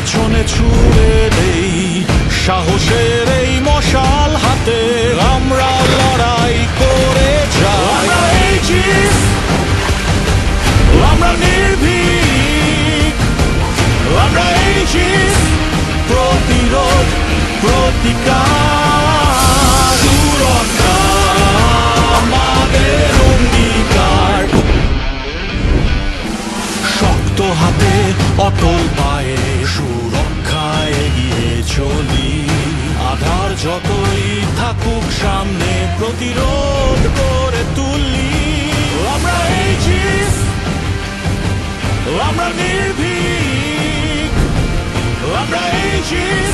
পেছনে ছুড়ে দেই সাহসের এই মশাল হাতে। আমরা লড়াই করে যাই। আমরা নির্ভীক। আমরা Aegis, প্রতিরোধ প্রতিকার। আমাদের অঙ্গীকার। শক্ত হাতে অটল পায়ে সুরক্ষায় এগিয়ে চলি। আধার যতই থাকুক সামনে প্রতিরোধ করে তুলি। আমরা Aegis, আমরা নির্ভীক। আমরা Aegis,